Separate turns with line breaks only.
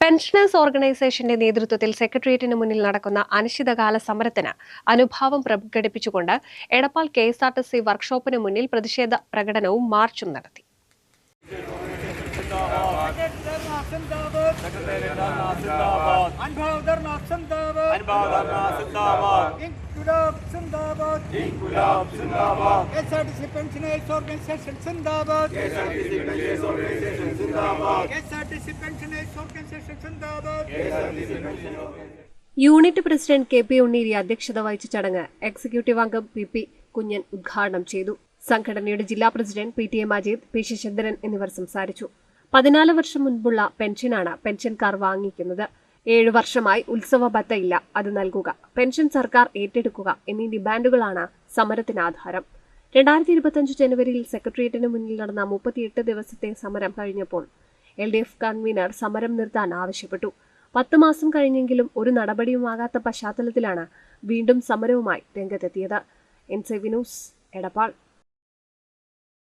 Pensioners ഓർഗനൈസേഷന്റെ നേതൃത്വത്തിൽ സെക്രട്ടേറിയറ്റിന് മുന്നിൽ നടക്കുന്ന അനിശ്ചിതകാല സമരത്തിന് അനുഭാവം പ്രകടിപ്പിച്ചുകൊണ്ട് Edappal K S R T C വർക്ക്ഷോപ്പിന് മുന്നിൽ പ്രതിഷേധ പ്രകടനവും മാർച്ചും നടത്തി
എസ് പെൻഷനേഴ്സ് ഓർഗനൈസേഷൻ സിന്ദാബാദ് K S R T C pensioners organisation സിന്ദാബാദ്
unit president K P Unneeri അധ്യക്ഷത വഹിച്ച ചടങ്ങ് എക്സിക്യൂട്ടീവ് അംഗം പി പി കുഞ്ഞൻ ഉദ്ഘാടനം ചെയ്തു. സംഘടനയുടെ ജില്ലാ president P T A Majeed P Sasidharan എന്നിവർ സംസാരിച്ചു. പതിനാല് വർഷം മുൻപുള്ള പെൻഷനാണ് പെൻഷൻകാർ വാങ്ങിക്കുന്നത്. ഏഴു വർഷമായി ഉത്സവ ബത്തയില്ല അത് നൽകുക. പെൻഷൻ സർക്കാർ ഏറ്റെടുക്കുക എന്നീ ഡിമാൻഡുകളാണ് സമരത്തിന് ആധാരം. രണ്ടായിരത്തി ഇരുപത്തിയഞ്ച് ജനുവരിയിൽ സെക്രട്ടേറിയറ്റിന് മുന്നിൽ നടന്ന മുപ്പത്തിയെട്ട് ദിവസത്തെ സമരം കഴിഞ്ഞപ്പോൾ എൽ ഡി എഫ് കൺവീനർ സമരം നിർത്താൻ ആവശ്യപ്പെട്ടു. പത്ത് മാസം കഴിഞ്ഞെങ്കിലും ഒരു നടപടിയുമാകാത്ത പശ്ചാത്തലത്തിലാണ് വീണ്ടും സമരവുമായി രംഗത്തെത്തിയത്. N C Vinoos Edappal.